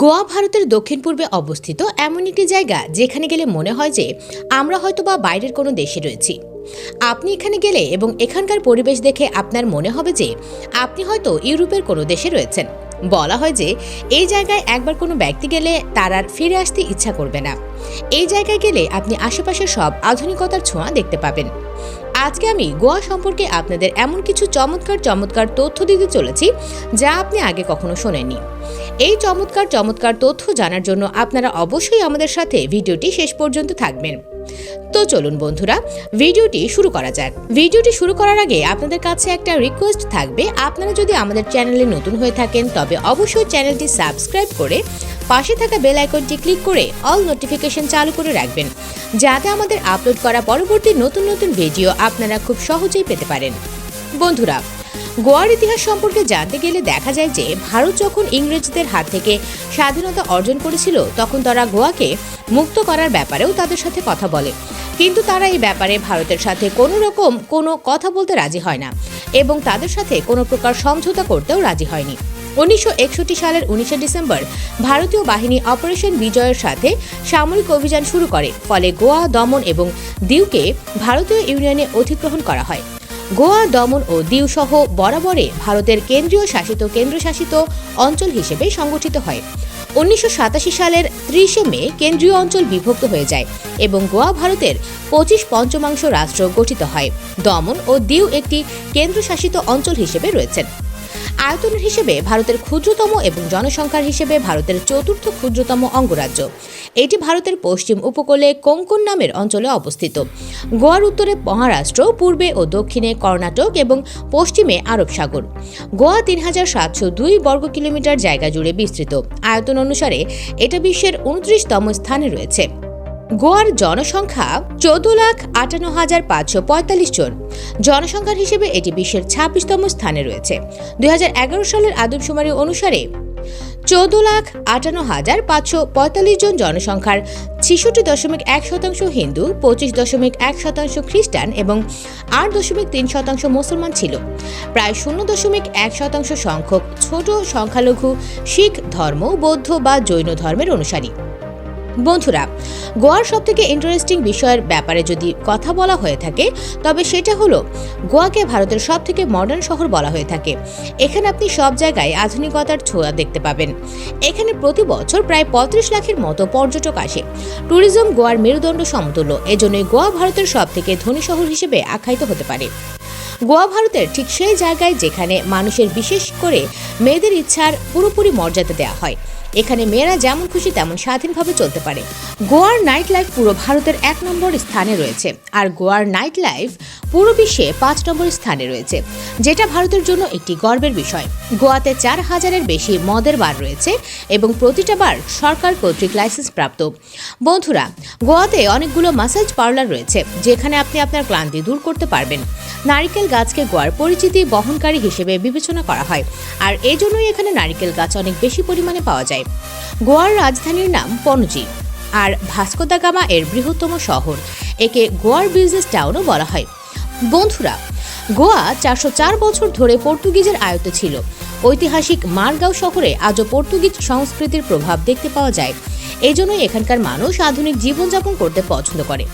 গোয়া ভারতের দক্ষিণ পূর্বে অবস্থিত এমন একটি জায়গা যেখানে গেলে মনে হয় যে আমরা হয়তো বা বাইরের কোনো দেশে রয়েছি। আপনি এখানে গেলে এবং এখানকার পরিবেশ দেখে আপনার মনে হবে যে আপনি হয়তো ইউরোপের কোনো দেশে রয়েছেন। বলা হয় যে এই জায়গায় একবার কোনো ব্যক্তি গেলে তার আর ফিরে আসতে ইচ্ছা করবে না। এই জায়গায় গেলে আপনি আশেপাশের সব আধুনিকতার ছোঁয়া দেখতে পাবেন। আজকে আমি গোয়া সম্পর্কে আপনাদের এমন কিছু চমৎকার চমৎকার তথ্য দিতে চলেছি যা আপনি আগে কখনো শোনেননি। এই চমৎকার চমৎকার তথ্য জানার জন্য আপনারা অবশ্যই আমাদের সাথে ভিডিওটি শেষ পর্যন্ত থাকবেন। তো চলুন বন্ধুরা, ভিডিওটি শুরু করা যাক। ভিডিওটি শুরু করার আগে আপনাদের কাছে একটা রিকোয়েস্ট থাকবে। আপনারা যদি আমাদের চ্যানেলে নতুন হয়ে থাকেন, তবে অবশ্যই চ্যানেলটি সাবস্ক্রাইব করে পাশে থাকা বেল আইকনটি ক্লিক করে অল নোটিফিকেশন চালু করে রাখবেন, যাতে আমাদের আপলোড করা পরবর্তী নতুন নতুন ভিডিও আপনারা খুব সহজেই পেতে পারেন। বন্ধুরা গোয়ার ইতিহাস সম্পর্কে জানতে গেলে দেখা যায় যে ভারত যখন ইংরেজদের হাত থেকে স্বাধীনতা অর্জন করেছিল, তখন তারা গোয়াকে মুক্ত করার ব্যাপারেও তাদের সাথে কথা বলে। কিন্তু তারা এই ব্যাপারে ভারতের সাথে কোনো রকম কোনো কথা বলতে রাজি হয় না এবং তাদের সাথে কোনো প্রকার সমঝোতা করতেও রাজি হয়নি। উনিশশো একষট্টি সালের উনিশে ডিসেম্বর ভারতীয় বাহিনী অপারেশন বিজয়ের সাথে সামরিক অভিযান শুরু করে, ফলে গোয়া, দমন এবং দিউকে ভারতীয় ইউনিয়নে অধিগ্রহণ করা হয়। গোয়া, দমন ও দিউ সহ বরাবরে ভারতের কেন্দ্রীয় শাসিত কেন্দ্রশাসিত অঞ্চল হিসেবে সংগঠিত হয়। উনিশশো সাতাশি সালের ত্রিশে মে কেন্দ্রীয় অঞ্চল বিভক্ত হয়ে যায় এবং গোয়া ভারতের পঁচিশ পঞ্চমাংশ রাষ্ট্র গঠিত হয়। দমন ও দিউ একটি কেন্দ্রশাসিত অঞ্চল হিসেবে রয়েছেন। আয়তনের হিসেবে ভারতের ক্ষুদ্রতম এবং জনসংখ্যার হিসেবে ভারতের চতুর্থ ক্ষুদ্রতম অঙ্গরাজ্য। এটি ভারতের পশ্চিম উপকূলে কোঙ্কন নামের অঞ্চলে অবস্থিত। গোয়ার উত্তরে মহারাষ্ট্র, পূর্বে ও দক্ষিণে কর্ণাটক এবং পশ্চিমে আরব সাগর। গোয়া তিন হাজার সাতশো দুই বর্গ কিলোমিটার জায়গা জুড়ে বিস্তৃত। আয়তন অনুসারে এটা বিশ্বের উনত্রিশতম স্থানে রয়েছে। গোয়ার জনসংখ্যা চোদ্দ লাখ আটান্ন হাজার পাঁচশো পঁয়তাল্লিশ জন। জনসংখ্যার হিসেবে এটি বিশ্বের ছাব্বিশতম স্থানে রয়েছে। দু হাজার এগারো সালের আদমশুমারি অনুসারে চোদ্দ লাখ আটান্ন হাজার পাঁচশো পঁয়তাল্লিশ জন জনসংখ্যার ছিষট্টি দশমিক এক শতাংশ হিন্দু, পঁচিশ দশমিক এক শতাংশ খ্রিস্টান এবং আট দশমিক তিন শতাংশ মুসলমান ছিল। প্রায় শূন্য দশমিক এক শতাংশ সংখ্যক ছোট সংখ্যালঘু, শিখ ধর্ম, বৌদ্ধ বা জৈন ধর্মের অনুসারী। বন্ধুরা, গোয়ার সব থেকে ইন্টারেস্টিং বিষয়ের ব্যাপারে যদি কথা বলা হয়ে থাকে, তবে সেটা হলো, গোয়াকে ভারতের সব থেকে মডার্ন শহর বলা হয়ে থাকে। এখানে আপনি সব জায়গায় আধুনিকতার ছোঁয়া দেখতে পাবেন। এখানে প্রতি বছর প্রায় পঁয়ত্রিশ লাখের মতো পর্যটক আসে। ট্যুরিজম গোয়ার মেরুদণ্ড সমতুল্য এজন্যই গোয়া ভারতের সব থেকে ধনী শহর হিসেবে আখ্যায়িত হতে পারে। গোয়া ভারতের ঠিক সেই জায়গায় যেখানে মানুষের বিশেষ করে মেয়েদের ইচ্ছার পুরোপুরি মর্যাদা দেওয়া হয়। এখানে মেয়েরা যেমন খুশি তেমন স্বাধীনভাবে চলতে পারে। গোয়ার নাইট লাইফ পুরো ভারতের এক নম্বর স্থানে রয়েছে। আর গোয়ার নাইট লাইফ পুরো বিশ্বে পাঁচ নম্বর স্থানে রয়েছে, যেটা ভারতের জন্য একটি গর্বের বিষয়। গোয়াতে চার হাজারের বেশি মদের বার রয়েছে এবং প্রতিটা বার সরকার কর্তৃক লাইসেন্স প্রাপ্ত। বন্ধুরা, গোয়াতে অনেকগুলো মাসাজ পার্লার রয়েছে, যেখানে আপনি আপনার ক্লান্তি দূর করতে পারবেন। নারিকেল গাছকে গোয়ার পরিচিতি বহনকারী হিসেবে বিবেচনা করা হয়। আর এজন্যই এখানে নারিকেল গাছ অনেক বেশি পরিমাণে পাওয়া যায়। গোয়ার রাজধানীর নাম পনজি, আর ভাস্কো দা গামা এর বৃহত্তম শহর। একে গোয়ার বিজনেস টাউনও বলা হয়। বন্ধুরা, গোয়া চারশো চার বছর ধরে পর্তুগিজের আয়ত্তে ছিল। ঐতিহাসিক মারগাঁও শহরে আজও পর্তুগিজ সংস্কৃতির প্রভাব দেখতে পাওয়া যায়। এই জন্যই এখানকার মানুষ আধুনিক জীবনযাপন করতে পছন্দ করে।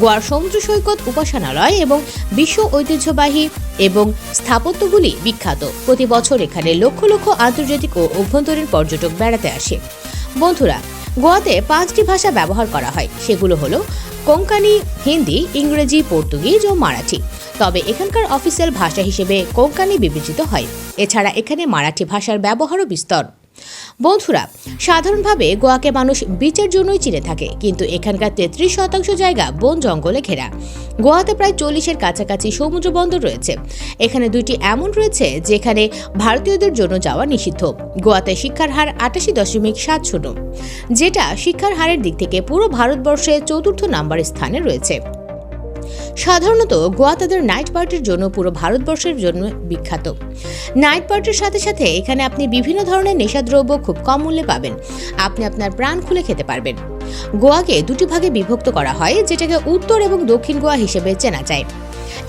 গোয়ার সমুদ্র সৈকত উপাসনালয় এবং বিশ্ব ঐতিহ্যবাহী এবং স্থাপত্যগুলি বিখ্যাত। প্রতি বছর এখানে লক্ষ লক্ষ আন্তর্জাতিক ও অভ্যন্তরীণ পর্যটক বেড়াতে আসে। বন্ধুরা, গোয়াতে পাঁচটি ভাষা ব্যবহার করা হয়। সেগুলো হলো কোঙ্কানি, হিন্দি, ইংরেজি, পর্তুগিজ ও মারাঠি। তবে এখানকার অফিসিয়াল ভাষা হিসেবে কোঙ্কানি বিবেচিত হয়। এছাড়া এখানে মারাঠি ভাষার ব্যবহারও বিস্তর। বন্ধুরা, সাধারণভাবে গোয়াকে মানুষ বিচের জন্যই চিনে থাকে, কিন্তু এখানকার তেত্রিশ শতাংশ জায়গা বন জঙ্গলে ঘেরা। গোয়াতে প্রায় চল্লিশের কাছাকাছি সমুদ্র বন্দর রয়েছে। এখানে দুইটি এমন রয়েছে যেখানে ভারতীয়দের জন্য যাওয়া নিষিদ্ধ। গোয়াতে শিক্ষার হার আটাশি দশমিক সাত শূন্য, যেটা শিক্ষার হারের দিক থেকে পুরো ভারতবর্ষে চতুর্থ নাম্বার স্থানে রয়েছে। সাধারণত গোয়া তাদের নাইট পার্টির জন্য পুরো ভারতবর্ষের জন্য বিখ্যাত। নাইট পার্টির সাথে সাথে এখানে আপনি বিভিন্ন ধরনের নেশাদ্রব্য খুব কম মূল্যে পাবেন। আপনি আপনার প্রাণ খুলে খেতে পারবেন। গোয়াকে দুটি ভাগে বিভক্ত করা হয়, যেটাকে উত্তর এবং দক্ষিণ গোয়া হিসেবে চেনা যায়।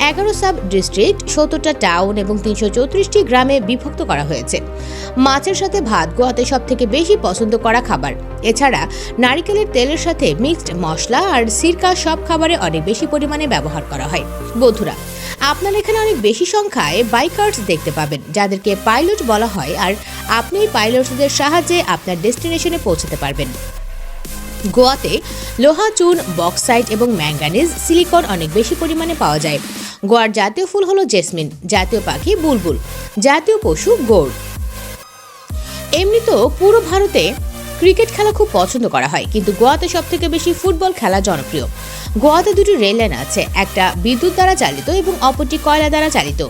এগারো সাব ডিস্ট্রিক্ট, সত্তরটা টাউন এবং তিনশো চৌত্রিশটি গ্রামে বিভক্ত করা হয়েছে। মাছের সাথে ভাত গোয়াতে সব থেকে বেশি পছন্দ করা খাবার। এছাড়া নারিকেলের তেলের সাথে মিক্সড মশলা আর সিরকা সব খাবারে অনেক বেশি পরিমাণে ব্যবহার করা হয়। বন্ধুরা, আপনার এখানে অনেক বেশি সংখ্যায় বাইকার্স দেখতে পাবেন, যাদেরকে পাইলট বলা হয় আর আপনি পাইলটদের সাহায্যে আপনার ডেস্টিনেশনে পৌঁছাতে পারবেন। গোয়াতে লোহা, চুন, বক্সাইট এবং ম্যাঙ্গানিজ, সিলিকন অনেক বেশি পরিমাণে পাওয়া যায়। গোয়ার জাতীয় ফুল হলো জেসমিন, জাতীয় পাখি বুলবুল, জাতীয় পশু গৌড় এমনি তো পুরো ভারতে ক্রিকেট খেলা খুব পছন্দ করা হয়, কিন্তু গোয়াতে সব থেকে বেশি ফুটবল খেলা জনপ্রিয়। গোয়াতে দুটি রেল লাইন আছে, একটা বিদ্যুৎ দ্বারা চালিত এবং অপরটি কয়লা দ্বারা চালিত।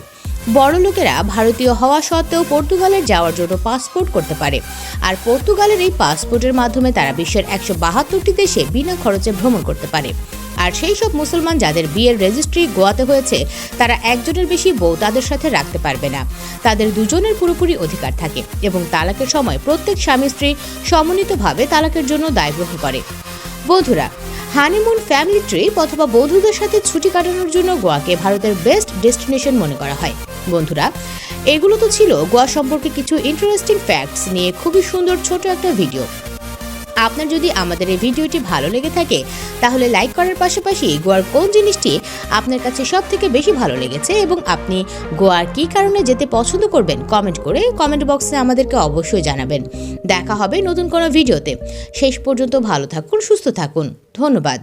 বড় লোকেরা ভারতীয় হওয়া সত্ত্বেও পর্তুগালের যাওয়ার জন্য পাসপোর্ট করতে পারে। আর পর্তুগালের এই পাসপোর্টের মাধ্যমে তারা বিশ্বের একশো বাহাত্তরটি দেশে বিনা খরচে ভ্রমণ করতে পারে। আর সেই সব মুসলমান যাদের বিয়ের রেজিস্ট্রি গোয়াতে হয়েছে, তারা একজনের বেশি বউ তাদের সাথে রাখতে পারবে না। তাদের দুজনের পুরোপুরি অধিকার থাকে এবং তালাকের সময় প্রত্যেক স্বামী স্ত্রী সমন্বিতভাবে তালাকের জন্য দায় গ্রহণ করে। বন্ধুরা হানিমুন ফ্যামিলি ট্রিপ অথবা বন্ধুদের সাথে ছুটি কাটানোর জন্য গোয়াকে ভারতের বেস্ট ডেস্টিনেশন মনে করা হয়। বন্ধুরা, এগুলো তো ছিল গোয়া সম্পর্কে কিছু ইন্টারেস্টিং ফ্যাক্টস নিয়ে খুবই সুন্দর ছোট একটা ভিডিও আপনার যদি আমাদের এই ভিডিওটি ভালো লেগে থাকে, তাহলে লাইক করার পাশাপাশি গোয়ার কোন জিনিসটি আপনার কাছে সব থেকে বেশি ভালো লেগেছে এবং আপনি গোয়ার কী কারণে যেতে পছন্দ করবেন কমেন্ট করে কমেন্ট বক্সে আমাদেরকে অবশ্যই জানাবেন। দেখা হবে নতুন কোনো ভিডিওতে শেষ পর্যন্ত ভালো থাকুন, সুস্থ থাকুন। ধন্যবাদ।